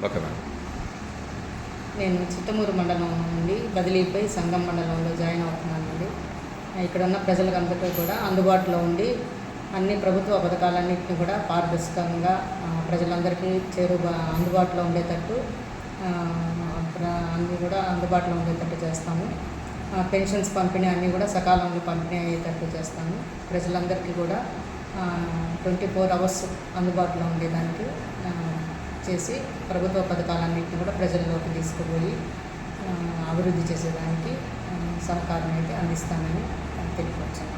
Okay madam. నేను చిత్తమూరు మండలం నుండి బదిలీపై సంగం మండలంలో జాయిన్ అవుతున్నానండి ఇక్కడ ఉన్న ప్రజలకందరికీ కూడా అందుబాటులో ఉండి అన్ని ప్రభుత్వ పథకాలన్నింటినీ కూడా పారదర్శకంగా ప్రజలందరికీ చేరువ అందుబాటులో ఉండేటట్టు ఆ, అన్నీ కూడా అందుబాటులో ఉండేటట్టు చేస్తాము. పెన్షన్స్ పంపిణీ అన్నీ కూడా సకాలంలో పంపిణీ అయ్యేటట్టు చేస్తాము. ప్రజలందరికీ కూడా ట్వంటీ ఫోర్ అవర్స్ అందుబాటులో ఉండేదానికి చేసి ప్రభుత్వ పథకాలన్నింటినీ కూడా ప్రజల్లోకి తీసుకుపోయి అభివృద్ధి చేసేదానికి సహకారం అయితే అందిస్తానని తెలియవచ్చున్నాను